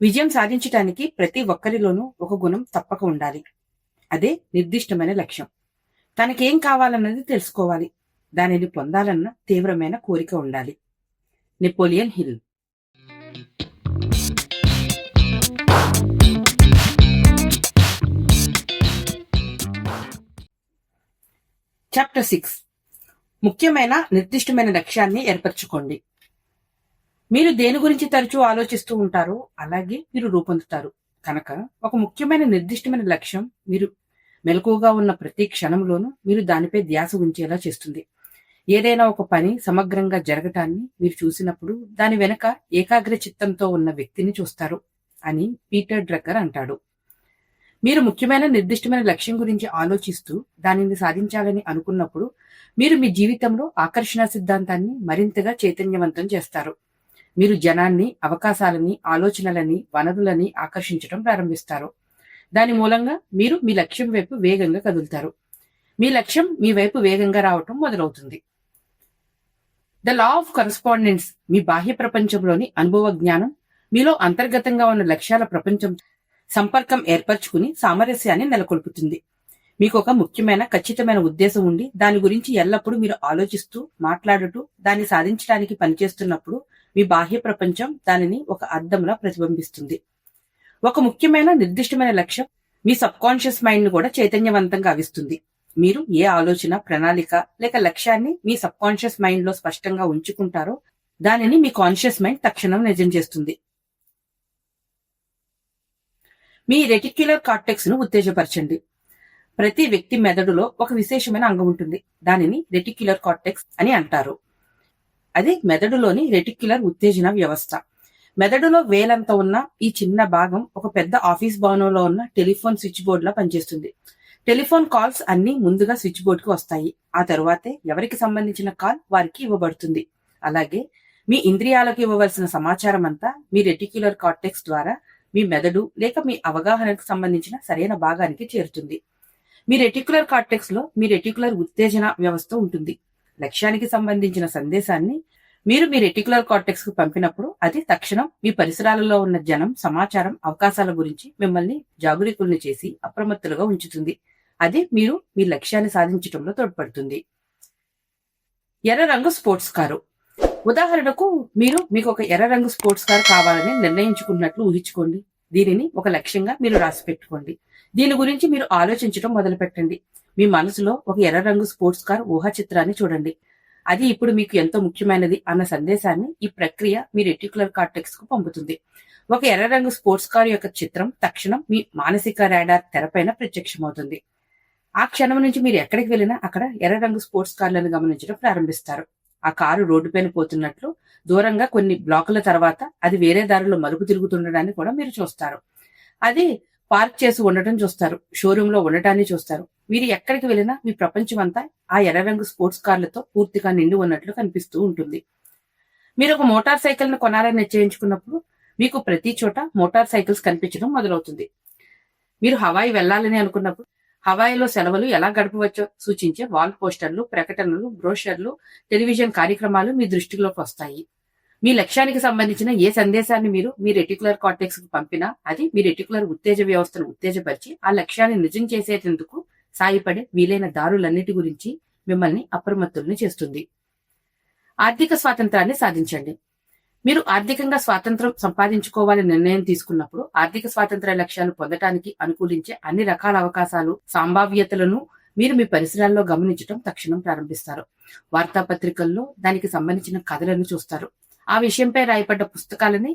విజయం సాధించటానికి ప్రతి ఒక్కరిలోనూ ఒక గుణం తప్పక ఉండాలి. అదే నిర్దిష్టమైన లక్ష్యం. తనకేం కావాలన్నది తెలుసుకోవాలి. దానిని పొందాలన్న తీవ్రమైన కోరిక ఉండాలి. Napoleon Hill. Chapter six. ముఖ్యమైన నిర్దిష్టమైన లక్ష్యాన్ని ఏర్పరచుకోండి. మీరు దేని గురించి తరచూ ఆలోచిస్తూ ఉంటారో అలాగే మీరు రూపొందుతారు. కనుక ఒక ముఖ్యమైన నిర్దిష్టమైన లక్ష్యం మీరు మెలకువగా ఉన్న ప్రతి క్షణంలోనూ మీరు దానిపై ధ్యాస ఉంచేలా చేస్తుంది. ఏదైనా ఒక పని సమగ్రంగా జరగటాన్ని మీరు చూసినప్పుడు దాని వెనుక ఏకాగ్ర చిత్తంతో ఉన్న వ్యక్తిని చూస్తారు అని పీటర్ డ్రక్కర్ అంటాడు. మీరు ముఖ్యమైన నిర్దిష్టమైన లక్ష్యం గురించి ఆలోచిస్తూ దానిని సాధించాలని అనుకున్నప్పుడు మీరు మీ జీవితంలో ఆకర్షణ సిద్ధాంతాన్ని మరింతగా చైతన్యవంతం చేస్తారు. మీరు జనాన్ని అవకాశాలని ఆలోచనలని వనరులని ఆకర్షించడం ప్రారంభిస్తారు. దాని మూలంగా మీరు మీ లక్ష్యం వైపు వేగంగా కదులుతారు. మీ లక్ష్యం మీ వైపు వేగంగా రావటం మొదలవుతుంది. ద లా ఆఫ్ కరస్పాండెన్స్ మీ బాహ్య ప్రపంచంలోని అనుభవ జ్ఞానం మీలో అంతర్గతంగా ఉన్న లక్ష్యాల ప్రపంచం సంపర్కం ఏర్పరచుకుని సామరస్యాన్ని నెలకొల్పుతుంది. మీకు ఒక ముఖ్యమైన ఖచ్చితమైన ఉద్దేశం ఉండి దాని గురించి ఎల్లప్పుడూ మీరు ఆలోచిస్తూ మాట్లాడుతూ దాన్ని సాధించడానికి పనిచేస్తున్నప్పుడు మీ బాహ్య ప్రపంచం దానిని ఒక అర్థంలా ప్రతిబింబిస్తుంది. ఒక ముఖ్యమైన నిర్దిష్టమైన లక్ష్యం మీ సబ్ కాన్షియస్ మైండ్ను కూడా చైతన్యవంతంగా గావిస్తుంది మీరు ఏ ఆలోచన ప్రణాళిక లేక లక్ష్యాన్ని మీ సబ్ కాన్షియస్ మైండ్లో స్పష్టంగా ఉంచుకుంటారో దానిని మీ కాన్షియస్ మైండ్ తక్షణం నిజం చేస్తుంది. మీ రెటిక్యులర్ కార్టెక్స్ను ఉత్తేజపరచండి. ప్రతి వ్యక్తి మెదడులో ఒక విశేషమైన అంగం ఉంటుంది. దానిని రెటిక్యులర్ కార్టెక్స్ అని అంటారు. అది మెదడులోని రెటిక్యులర్ ఉత్తేజన వ్యవస్థ. మెదడులో వేలంత ఉన్న ఈ చిన్న భాగం ఒక పెద్ద ఆఫీస్ భవనంలో ఉన్న టెలిఫోన్ స్విచ్ బోర్డులా పనిచేస్తుంది. టెలిఫోన్ కాల్స్ అన్ని ముందుగా స్విచ్ బోర్డ్కి వస్తాయి. ఆ తరువాతే ఎవరికి సంబంధించిన కాల్ వారికి ఇవ్వబడుతుంది. అలాగే మీ ఇంద్రియాలకు ఇవ్వవలసిన సమాచారం అంతా మీ రెటిక్యులర్ కార్టెక్స్ ద్వారా మీ మెదడు లేక మీ అవగాహనకు సంబంధించిన సరైన భాగానికి చేరుతుంది. మీ రెటిక్యులర్ కార్టెక్స్లో మీ రెటిక్యులర్ ఉత్తేజన వ్యవస్థ ఉంటుంది. లక్ష్యానికి సంబంధించిన సందేశాన్ని మీరు మీ రెటికులర్ కార్టెక్స్కు పంపినప్పుడు అది తక్షణం మీ పరిసరాలలో ఉన్న జనం సమాచారం అవకాశాల గురించి మిమ్మల్ని జాగరూకుల్ని చేసి అప్రమత్తులుగా ఉంచుతుంది. అది మీరు మీ లక్ష్యాన్ని సాధించడంలో తోడ్పడుతుంది. ఎర్ర రంగు స్పోర్ట్స్ కారు. ఉదాహరణకు మీరు మీకు ఒక ఎర్ర రంగు స్పోర్ట్స్ కార్ కావాలని నిర్ణయించుకున్నట్లు ఊహించుకోండి. దీనిని ఒక లక్ష్యంగా మీరు రాసి పెట్టుకోండి దీని గురించి మీరు ఆలోచించడం మొదలు పెట్టండి మీ మనసులో ఒక ఎర్ర రంగు స్పోర్ట్స్ కార్ ఊహా చిత్రాన్ని చూడండి. అది ఇప్పుడు మీకు ఎంతో ముఖ్యమైనది అన్న సందేశాన్ని ఈ ప్రక్రియ మీ రెటిక్యులర్ కార్టెక్స్కు పంపుతుంది. ఒక ఎర్ర రంగు స్పోర్ట్స్ కార్ యొక్క చిత్రం తక్షణం మీ మానసిక రాడార్ తెరపైన ప్రత్యక్షమవుతుంది. ఆ క్షణం నుంచి మీరు ఎక్కడికి వెళ్ళినా అక్కడ ఎర్ర రంగు స్పోర్ట్స్ కార్లను గమనించడం ప్రారంభిస్తారు. ఆ కారు రోడ్డుపైన పోతున్నట్లు దూరంగా కొన్ని బ్లాకుల తర్వాత అది వేరే దారిలో మలుపు తిరుగుతుండడాన్ని కూడా మీరు చూస్తారు. అది పార్క్ చేసి ఉండటం చూస్తారు. షోరూమ్లో ఉండటాన్ని చూస్తారు. మీరు ఎక్కడికి వెళ్ళినా మీ ప్రపంచం అంతా ఆ ఎర్ర రంగు స్పోర్ట్స్ కార్లతో పూర్తిగా నిండి ఉన్నట్లు కనిపిస్తూ ఉంటుంది. మీరు ఒక మోటార్ సైకిల్ను కొనాలని నిశ్చయించుకున్నప్పుడు మీకు ప్రతి చోట మోటార్ సైకిల్స్ కనిపించడం మొదలవుతుంది. మీరు హవాయి వెళ్ళాలని అనుకున్నప్పుడు హవాయిలో సెలవులు ఎలా గడపవచ్చో సూచించే వాల్ పోస్టర్లు ప్రకటనలు బ్రోషర్లు టెలివిజన్ కార్యక్రమాలు మీ దృష్టిలోకి వస్తాయి. మీ లక్ష్యానికి సంబంధించిన ఏ సందేశాన్ని మీరు మీ రెటికులర్ కార్టెక్స్కు పంపినా అది మీ రెటికులర్ ఉత్తేజ వ్యవస్థను ఉత్తేజపరిచి ఆ లక్ష్యాన్ని నిజం చేసేందుకు సాయపడే వీలైన దారులన్నిటి గురించి మిమ్మల్ని అప్రమత్తుల్ని చేస్తుంది. ఆర్థిక స్వాతంత్రాన్ని సాధించండి. మీరు ఆర్థికంగా స్వాతంత్రం సంపాదించుకోవాలని నిర్ణయం తీసుకున్నప్పుడు ఆర్థిక స్వాతంత్ర లక్ష్యాలు పొందటానికి అనుకూలించే అన్ని రకాల అవకాశాలు సంభావ్యతలను మీరు మీ పరిసరాల్లో గమనించడం తక్షణం ప్రారంభిస్తారు. వార్తాపత్రికల్లో దానికి సంబంధించిన కథలను చూస్తారు. ఆ విషయంపై రాయబడ్డ పుస్తకాలని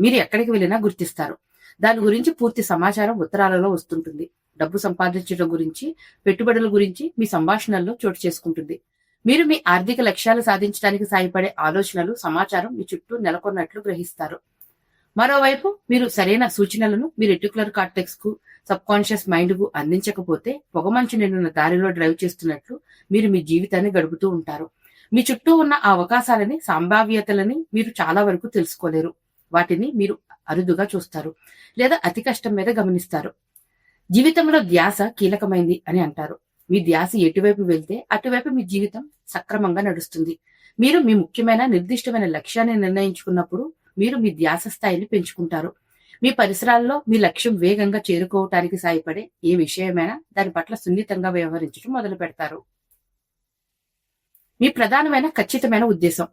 మీరు ఎక్కడికి వెళ్ళినా గుర్తిస్తారు. దాని గురించి పూర్తి సమాచారం ఉత్తరాలలో వస్తుంటుంది. డబ్బు సంపాదించడం గురించి పెట్టుబడుల గురించి మీ సంభాషణల్లో చోటు చేసుకుంటుంది. మీరు మీ ఆర్థిక లక్ష్యాలు సాధించడానికి సాయపడే ఆలోచనలు సమాచారం మీ చుట్టూ నెలకొన్నట్లు గ్రహిస్తారు. మరోవైపు మీరు సరైన సూచనలను మీ రెటికులర్ కార్టెక్స్కు సబ్ కాన్షియస్ మైండ్కు అందించకపోతే పొగమంచు నిండిన దారిలో డ్రైవ్ చేస్తున్నట్లు మీరు మీ జీవితాన్ని గడుపుతూ ఉంటారు. మీ చుట్టూ ఉన్న ఆ అవకాశాలని సంభావ్యతలని మీరు చాలా వరకు తెలుసుకోలేరు. వాటిని మీరు అరుదుగా చూస్తారు లేదా అతి కష్టం మీద గమనిస్తారు. జీవితంలో ధ్యాస కీలకమైంది అని అంటారు. మీ ధ్యాస ఎటువైపు వెళ్తే అటువైపు మీ జీవితం సక్రమంగా నడుస్తుంది. మీరు మీ ముఖ్యమైన నిర్దిష్టమైన లక్ష్యాన్ని నిర్ణయించుకున్నప్పుడు మీరు మీ ధ్యాస స్థాయిని పెంచుకుంటారు. మీ పరిసరాల్లో మీ లక్ష్యం వేగంగా చేరుకోవటానికి సాయపడే ఏ విషయమైనా దాని పట్ల సున్నితంగా వ్యవహరించడం మొదలు పెడతారు మీ ప్రధానమైన ఖచ్చితమైన ఉద్దేశం.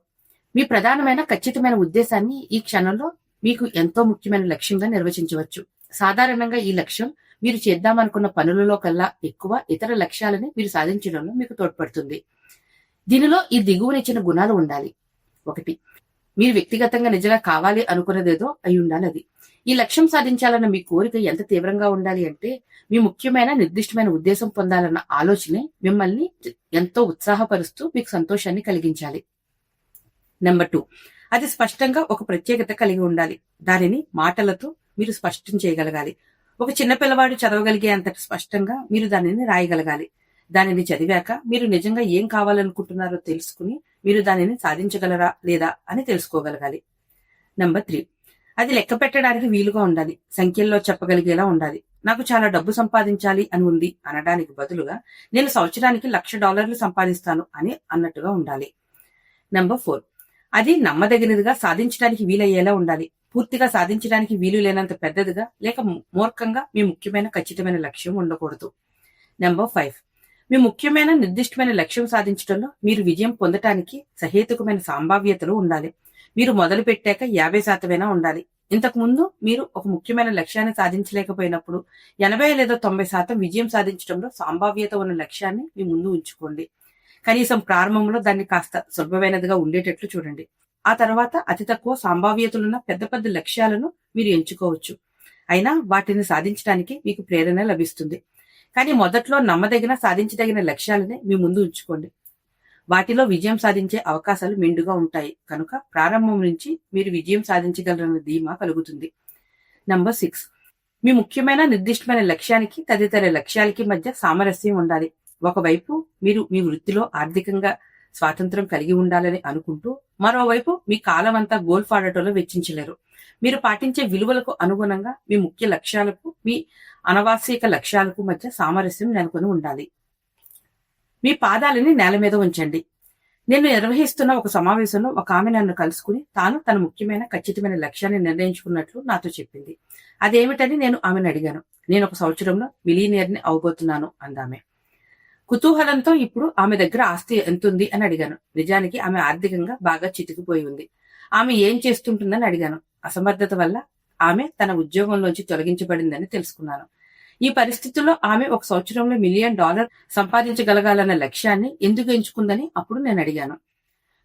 మీ ప్రధానమైన ఖచ్చితమైన ఉద్దేశాన్ని ఈ క్షణంలో మీకు ఎంతో ముఖ్యమైన లక్ష్యంగా నిర్వచించవచ్చు. సాధారణంగా ఈ లక్ష్యం మీరు చేద్దామనుకున్న పనులలో కల్లా ఎక్కువ ఇతర లక్ష్యాలని మీరు సాధించడంలో మీకు తోడ్పడుతుంది. దీనిలో ఈ దిగువనిచ్చిన గుణాలు ఉండాలి. ఒకటి మీరు వ్యక్తిగతంగా నిజంగా కావాలి అనుకున్నదేదో అయి ఉండాలి అది. ఈ లక్ష్యం సాధించాలన్న మీ కోరిక ఎంత తీవ్రంగా ఉండాలి అంటే మీ ముఖ్యమైన నిర్దిష్టమైన ఉద్దేశం పొందాలన్న ఆలోచనే మిమ్మల్ని ఎంతో ఉత్సాహపరుస్తూ మీకు సంతోషాన్ని కలిగించాలి. నెంబర్ టూ అది స్పష్టంగా ఒక ప్రత్యేకత కలిగి ఉండాలి. దానిని మాటలతో మీరు స్పష్టం చేయగలగాలి. ఒక చిన్న పిల్లవాడు చదవగలిగే అంతటి స్పష్టంగా మీరు దానిని రాయగలగాలి. దానిని చదివాక మీరు నిజంగా ఏం కావాలనుకుంటున్నారో తెలుసుకుని మీరు దానిని సాధించగలరా లేదా అని తెలుసుకోగలగాలి. నెంబర్ త్రీ అది లెక్క పెట్టడానికి వీలుగా ఉండాలి. సంఖ్యల్లో చెప్పగలిగేలా ఉండాలి. నాకు చాలా డబ్బు సంపాదించాలి అని ఉంది అనడానికి బదులుగా నేను సంవత్సరానికి లక్ష డాలర్లు సంపాదిస్తాను అని అన్నట్టుగా ఉండాలి. నెంబర్ ఫోర్ అది నమ్మదగినదిగా సాధించడానికి వీలయ్యేలా ఉండాలి. పూర్తిగా సాధించడానికి వీలు లేనంత పెద్దదిగా లేక మూర్ఖంగా మీ ముఖ్యమైన ఖచ్చితమైన లక్ష్యం ఉండకూడదు. నెంబర్ ఫైవ్ మీ ముఖ్యమైన నిర్దిష్టమైన లక్ష్యం సాధించడంలో మీరు విజయం పొందటానికి సహేతుకమైన సంభావ్యతలు ఉండాలి. మీరు మొదలు పెట్టాక యాభై శాతమైనా ఉండాలి. ఇంతకు ముందు మీరు ఒక ముఖ్యమైన లక్ష్యాన్ని సాధించలేకపోయినప్పుడు ఎనభై లేదా తొంభై శాతం విజయం సాధించడంలో సంభావ్యత ఉన్న లక్ష్యాన్ని మీ ముందు ఉంచుకోండి. కనీసం ప్రారంభంలో దాన్ని కాస్త సులభమైనదిగా ఉండేటట్లు చూడండి. ఆ తర్వాత అతి తక్కువ సంభావ్యతలున్న పెద్ద పెద్ద లక్ష్యాలను మీరు ఎంచుకోవచ్చు. అయినా వాటిని సాధించడానికి మీకు ప్రేరణ లభిస్తుంది. కానీ మొదట్లో నమ్మదగిన సాధించదగిన లక్ష్యాలనే మీ ముందు ఉంచుకోండి. వాటిలో విజయం సాధించే అవకాశాలు మెండుగా ఉంటాయి. కనుక ప్రారంభం నుంచి మీరు విజయం సాధించగలరన్న ధీమా కలుగుతుంది. నంబర్ సిక్స్ మీ ముఖ్యమైన నిర్దిష్టమైన లక్ష్యానికి తదితర లక్ష్యాలకి మధ్య సామరస్యం ఉండాలి. ఒకవైపు మీరు మీ వృత్తిలో ఆర్థికంగా స్వాతంత్రం కలిగి ఉండాలని అనుకుంటూ మరోవైపు మీ కాలం అంతా గోల్ఫ్ ఆడటంలో వెచ్చించలేరు. మీరు పాటించే విలువలకు అనుగుణంగా మీ ముఖ్య లక్ష్యాలకు మీ అనవాసిక లక్ష్యాలకు మధ్య సామరస్యం నెలకొని ఉండాలి. మీ పాదాలని నేల మీద ఉంచండి. నేను నిర్వహిస్తున్న ఒక సమావేశంలో ఒక ఆమె నన్ను కలుసుకుని తాను తన ముఖ్యమైన ఖచ్చితమైన లక్ష్యాన్ని నిర్ణయించుకున్నట్లు నాతో చెప్పింది. అదేమిటని నేను ఆమెను అడిగాను. నేను ఒక సంవత్సరంలో మిలీనియర్ని అవబోతున్నాను అందామె. కుతూహలంతో ఇప్పుడు ఆమె దగ్గర ఆస్తి ఎంతుంది అని అడిగాను. నిజానికి ఆమె ఆర్థికంగా బాగా చితికిపోయి ఉంది. ఆమె ఏం చేస్తుంటుందని అడిగాను. అసమర్థత వల్ల ఆమె తన ఉద్యోగంలోంచి తొలగించబడిందని తెలుసుకున్నాను. ఈ పరిస్థితుల్లో ఆమె ఒక సంవత్సరంలో మిలియన్ డాలర్ సంపాదించగలగాలన్న లక్ష్యాన్ని ఎందుకు ఎంచుకుందని అప్పుడు నేను అడిగాను.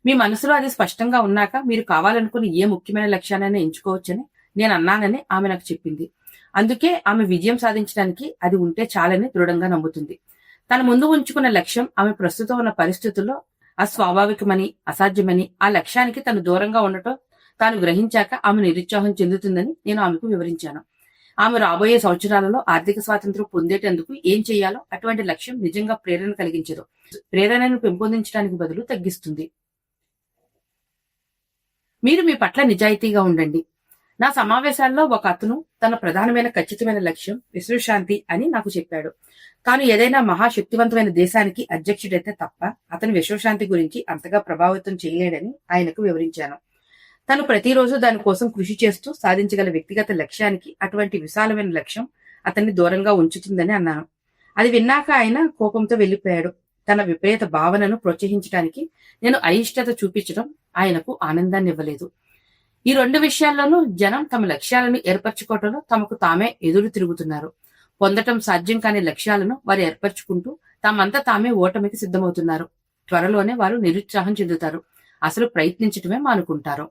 మీ మనసులో అది స్పష్టంగా ఉన్నాక మీరు కావాలనుకుని ఏ ముఖ్యమైన లక్ష్యాన్ని ఎంచుకోవచ్చని నేను అన్నానని ఆమె నాకు చెప్పింది. అందుకే ఆమె విజయం సాధించడానికి అది ఉంటే చాలని దృఢంగా నమ్ముతుంది. తన ముందు ఉంచుకున్న లక్ష్యం ఆమె ప్రస్తుతం ఉన్న పరిస్థితుల్లో అస్వాభావికమని అసాధ్యమని ఆ లక్ష్యానికి తను దూరంగా ఉండటం తాను గ్రహించాక ఆమె నిరుత్సాహం చెందుతుందని నేను ఆమెకు వివరించాను. ఆమె రాబోయే సంవత్సరాలలో ఆర్థిక స్వాతంత్రం పొందేటందుకు ఏం చేయాలో అటువంటి లక్ష్యం నిజంగా ప్రేరణ కలిగించదు. ప్రేరణను పెంపొందించడానికి బదులు తగ్గిస్తుంది. మీరు మీ పట్ల నిజాయితీగా ఉండండి. నా సమావేశాల్లో ఒక అతను తన ప్రధానమైన ఖచ్చితమైన లక్ష్యం విశ్వశాంతి అని నాకు చెప్పాడు. తాను ఏదైనా మహాశక్తివంతమైన దేశానికి అధ్యక్షుడైతే తప్ప అతను విశ్వశాంతి గురించి అంతగా ప్రభావితం చేయలేడని ఆయనకు వివరించాను. తను ప్రతిరోజు దానికోసం కృషి చేస్తూ సాధించగల వ్యక్తిగత లక్ష్యానికి అటువంటి విశాలమైన లక్ష్యం అతన్ని దూరంగా ఉంచుతుందని అన్నాను. అది విన్నాక ఆయన కోపంతో వెళ్ళిపోయాడు తన విపరీత భావనను ప్రోత్సహించడానికి నేను అయిష్టత చూపించడం ఆయనకు ఆనందాన్ని ఇవ్వలేదు ఈ రెండు విషయాల్లోనూ జనం తమ లక్ష్యాలను ఏర్పరచుకోవటంలో తమకు తామే ఎదురు తిరుగుతున్నారు. పొందటం సాధ్యం కాని లక్ష్యాలను వారు ఏర్పరచుకుంటూ తామంతా తామే ఓటమికి సిద్ధమవుతున్నారు. త్వరలోనే వారు నిరుత్సాహం చెందుతారు. అసలు ప్రయత్నించటమే మానుకుంటారు.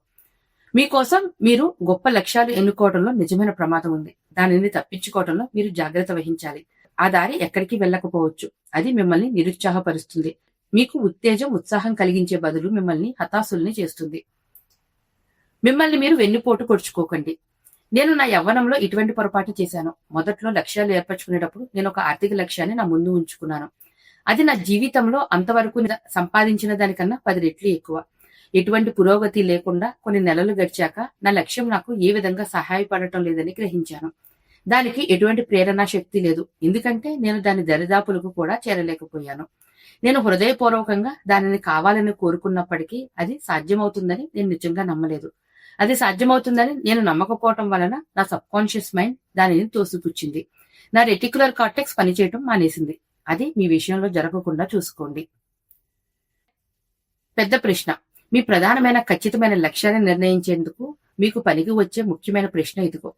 మీకోసం మీరు గొప్ప లక్ష్యాలు ఎన్నుకోవడంలో నిజమైన ప్రమాదం ఉంది. దానిని తప్పించుకోవడంలో మీరు జాగ్రత్త వహించాలి. ఆ దారి ఎక్కడికి వెళ్ళకపోవచ్చు. అది మిమ్మల్ని నిరుత్సాహపరుస్తుంది. మీకు ఉత్తేజం ఉత్సాహం కలిగించే బదులు మిమ్మల్ని హతాశుల్ని చేస్తుంది. మిమ్మల్ని మీరు వెన్నుపోటు పొడుచుకోకండి నేను నా యవ్వనంలో ఇటువంటి పొరపాటు చేశాను. మొదట్లో లక్ష్యాలు ఏర్పరచుకునేటప్పుడు నేను ఒక ఆర్థిక లక్ష్యాన్ని నా ముందు ఉంచుకున్నాను. అది నా జీవితంలో అంతవరకు సంపాదించిన దానికన్నా పది రెట్లు ఎక్కువ. ఎటువంటి పురోగతి లేకుండా కొన్ని నెలలు గడిచాక నా లక్ష్యం నాకు ఏ విధంగా సహాయపడటం లేదని గ్రహించాను. దానికి ఎటువంటి ప్రేరణ శక్తి లేదు. ఎందుకంటే నేను దాని దరిదాపులకు కూడా చేరలేకపోయాను. నేను హృదయపూర్వకంగా దానిని కావాలని కోరుకున్నప్పటికీ అది సాధ్యమవుతుందని నేను నిజంగా నమ్మలేదు. అది సాధ్యమవుతుందని నేను నమ్మకపోవటం వలన నా సబ్ కాన్షియస్ మైండ్ దానిని తోసిపుచ్చింది. నా రెటిక్యులర్ కార్టెక్స్ పనిచేయటం మానేసింది. అది మీ విషయంలో జరగకుండా చూసుకోండి. పెద్ద ప్రశ్న. మీ ప్రధానమైన ఖచ్చితమైన లక్ష్యాన్ని నిర్ణయించేందుకు మీకు పనికి వచ్చే ముఖ్యమైన ప్రశ్న ఇదిగో.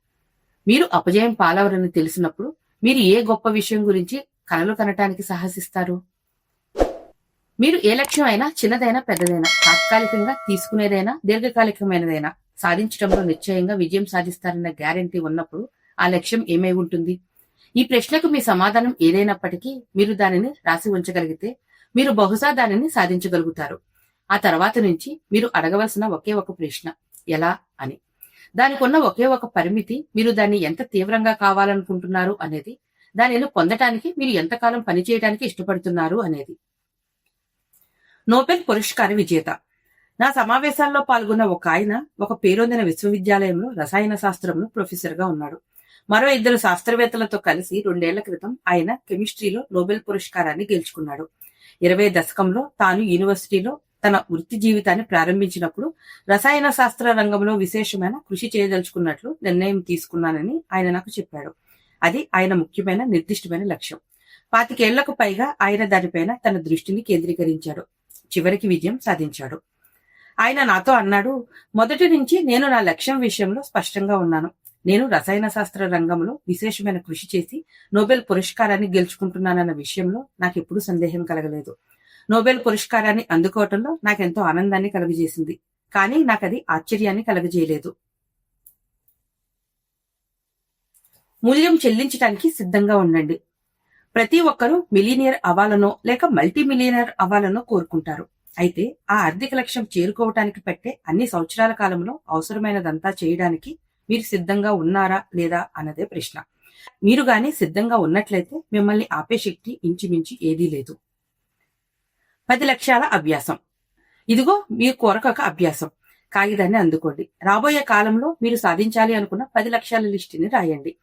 మీరు అపజయం పాలవరని తెలిసినప్పుడు మీరు ఏ గొప్ప విషయం గురించి కలలు కనటానికి సాహసిస్తారు? మీరు ఏ లక్ష్యం అయినా చిన్నదైనా పెద్దదైనా తాత్కాలికంగా తీసుకునేదైనా దీర్ఘకాలికమైనదైనా సాధించడంలో నిశ్చయంగా విజయం సాధిస్తారన్న గ్యారంటీ ఉన్నప్పుడు ఆ లక్ష్యం ఏమై ఉంటుంది? ఈ ప్రశ్నకు మీ సమాధానం ఏదైనప్పటికీ మీరు దానిని రాసి ఉంచగలిగితే మీరు బహుశా దానిని సాధించగలుగుతారు. ఆ తర్వాత నుంచి మీరు అడగవలసిన ఒకే ఒక ప్రశ్న. ఎలా అని. దానికి ఉన్న ఒకే ఒక పరిమితి మీరు దాన్ని ఎంత తీవ్రంగా కావాలనుకుంటున్నారు అనేది దానిని పొందటానికి మీరు ఎంతకాలం పనిచేయడానికి ఇష్టపడుతున్నారు అనేది. నోబెల్ పురస్కార విజేత. నా సమావేశాల్లో పాల్గొన్న ఒక ఆయన ఒక పేరొందిన విశ్వవిద్యాలయంలో రసాయన శాస్త్రంలో ప్రొఫెసర్గా ఉన్నాడు. మరో ఇద్దరు శాస్త్రవేత్తలతో కలిసి రెండేళ్ళ క్రితం ఆయన కెమిస్ట్రీలో నోబెల్ పురస్కారాన్ని గెలుచుకున్నాడు. ఇరవై దశకంలో తాను యూనివర్సిటీలో తన వృత్తి జీవితాన్ని ప్రారంభించినప్పుడు రసాయన శాస్త్ర రంగంలో విశేషమైన కృషి చేయదలుచుకున్నట్లు నిర్ణయం తీసుకున్నానని ఆయన నాకు చెప్పాడు. అది ఆయన ముఖ్యమైన నిర్దిష్టమైన లక్ష్యం. పాతికేళ్ళకు పైగా ఆయన దానిపైన తన దృష్టిని కేంద్రీకరించాడు. చివరికి విజయం సాధించాడు. ఆయన నాతో అన్నాడు మొదటి నుంచి నేను నా లక్ష్యం విషయంలో స్పష్టంగా ఉన్నాను. నేను రసాయన శాస్త్ర రంగంలో విశేషమైన కృషి చేసి నోబెల్ పురస్కారాన్ని గెలుచుకుంటున్నానన్న విషయంలో నాకు సందేహం కలగలేదు. నోబెల్ పురస్కారాన్ని అందుకోవటంలో నాకెంతో ఆనందాన్ని కలుగజేసింది. కానీ నాకది ఆశ్చర్యాన్ని కలుగజేయలేదు. మూల్యం చెల్లించడానికి సిద్ధంగా ఉండండి. ప్రతి ఒక్కరూ మిలీనియర్ అవ్వాలనో లేక మల్టీ మిలియనర్ అవ్వాలనో కోరుకుంటారు. అయితే ఆ ఆర్థిక లక్ష్యం చేరుకోవటానికి పెట్టే అన్ని సంవత్సరాల కాలంలో అవసరమైనదంతా చేయడానికి మీరు సిద్ధంగా ఉన్నారా లేదా అన్నదే ప్రశ్న. మీరు గాని సిద్ధంగా ఉన్నట్లయితే మిమ్మల్ని ఆపే శక్తి ఇంచుమించి ఏదీ లేదు. పది లక్షల అభ్యాసం. ఇదిగో మీ ఒక అభ్యాసం. కాగితాన్ని అందుకోండి. రాబోయే కాలంలో మీరు సాధించాలి అనుకున్న పది లక్షల లిస్టుని రాయండి.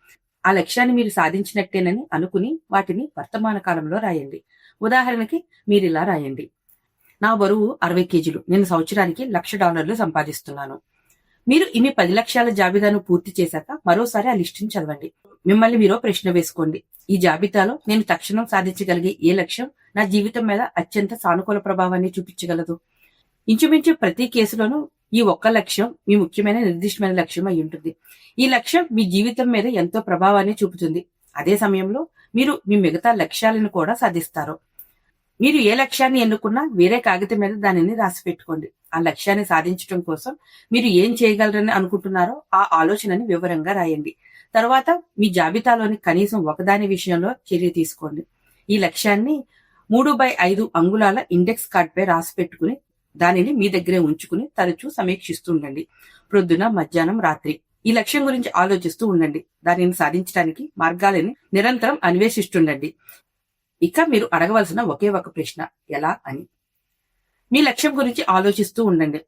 ఆ లక్ష్యాన్ని మీరు సాధించినట్టేనని అనుకుని వాటిని వర్తమాన కాలంలో రాయండి. ఉదాహరణకి మీరు ఇలా రాయండి. నా బరువు అరవై కేజీలు. నేను సంవత్సరానికి లక్ష డాలర్లు సంపాదిస్తున్నాను. మీరు ఇన్ని పది లక్షల జాబితాను పూర్తి చేశాక మరోసారి ఆ లిస్టుని చదవండి. మిమ్మల్ని మీరు ప్రశ్న వేసుకోండి. ఈ జాబితాలో నేను తక్షణం సాధించగలిగే ఏ లక్ష్యం నా జీవితం మీద అత్యంత సానుకూల ప్రభావాన్ని చూపించగలదు. ఇంచుమించు ప్రతి కేసులోనూ ఈ ఒక్క లక్ష్యం మీ ముఖ్యమైన నిర్దిష్టమైన లక్ష్యం అయి ఉంటుంది. ఈ లక్ష్యం మీ జీవితం మీద ఎంతో ప్రభావాన్ని చూపుతుంది. అదే సమయంలో మీరు మీ మిగతా లక్ష్యాలను కూడా సాధిస్తారు. మీరు ఏ లక్ష్యాన్ని ఎన్నుకున్నా వేరే కాగితం మీద దానిని రాసి పెట్టుకోండి. ఆ లక్ష్యాన్ని సాధించడం కోసం మీరు ఏం చేయగలరని అనుకుంటున్నారో ఆ ఆలోచనని వివరంగా రాయండి. తర్వాత మీ జాబితాలోని కనీసం ఒకదాని విషయంలో చర్య తీసుకోండి. ఈ లక్ష్యాన్ని మూడు బై ఐదు అంగుళాల ఇండెక్స్ కార్డ్ పై రాసి పెట్టుకుని దానిని మీ దగ్గరే ఉంచుకుని తరచూ సమీక్షిస్తూ ఉండండి. ప్రొద్దున మధ్యాహ్నం రాత్రి. ఈ లక్ష్యం గురించి ఆలోచిస్తూ ఉండండి. దానిని సాధించడానికి మార్గాలని నిరంతరం అన్వేషిస్తుండండి. ఇక మీరు అడగవలసిన ఒకే ఒక ప్రశ్న ఎలా అని. మీ లక్ష్యం గురించి ఆలోచిస్తూ ఉండండి.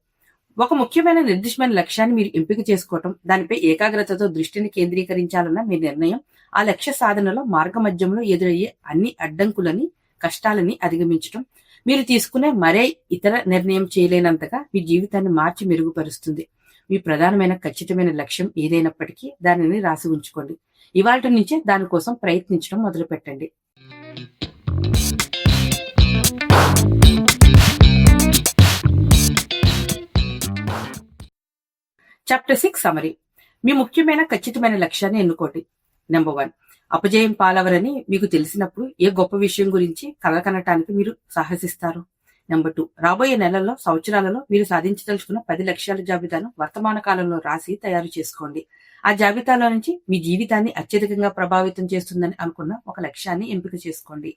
ఒక ముఖ్యమైన నిర్దిష్టమైన లక్ష్యాన్ని మీరు ఎంపిక చేసుకోవటం దానిపై ఏకాగ్రతతో దృష్టిని కేంద్రీకరించాలన్న మీ నిర్ణయం ఆ లక్ష్య సాధనలో మార్గమధ్యంలో ఎదురయ్యే అన్ని అడ్డంకులని కష్టాలని అధిగమించడం మీరు తీసుకునే మరే ఇతర నిర్ణయం చేయలేనంతగా మీ జీవితాన్ని మార్చి మెరుగుపరుస్తుంది. మీ ప్రధానమైన ఖచ్చితమైన లక్ష్యం ఏదైనప్పటికీ దానిని రాసి ఉంచుకోండి. ఇవాళ నుంచే దానికోసం ప్రయత్నించడం మొదలు పెట్టండి చాప్టర్ సిక్స్ సమరీ మీ ముఖ్యమైన ఖచ్చితమైన లక్ష్యాన్ని ఎన్నుకోండి. నెంబర్ వన్ అపజయం పాలవరని మీకు తెలిసినప్పుడు ఏ గొప్ప విషయం గురించి కలకనటానికి మీరు సాహసిస్తారు? నెంబర్ టూ రాబోయే నెలల్లో సంవత్సరాలలో మీరు సాధించదలుచుకున్న పది లక్ష్యాల జాబితాను వర్తమాన కాలంలో రాసి తయారు చేసుకోండి. ఆ జాబితాలో నుంచి మీ జీవితాన్ని అత్యధికంగా ప్రభావితం చేస్తుందని అనుకున్న ఒక లక్ష్యాన్ని ఎంపిక చేసుకోండి.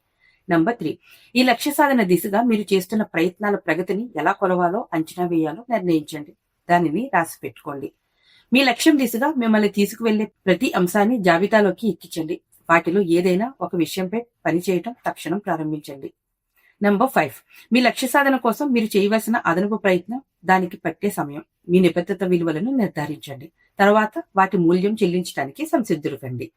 నంబర్ త్రీ ఈ లక్ష్య సాధన దిశగా మీరు చేస్తున్న ప్రయత్నాల ప్రగతిని ఎలా కొలవాలో అంచనా వేయాలో నిర్ణయించండి. దానిని రాసి పెట్టుకోండి. మీ లక్ష్యం దిశగా మిమ్మల్ని తీసుకువెళ్ళే ప్రతి అంశాన్ని జాబితాలోకి ఎక్కించండి. వాటిలో ఏదైనా ఒక విషయంపై పనిచేయటం తక్షణం ప్రారంభించండి. నెంబర్ ఫైవ్ మీ లక్ష్య సాధన కోసం మీరు చేయవలసిన అదనపు ప్రయత్నం దానికి పట్టే సమయం. మీ నిబద్ధత విలువలను నిర్ధారించండి. తర్వాత వాటి మూల్యం చెల్లించడానికి సంసిద్ధులు కండి.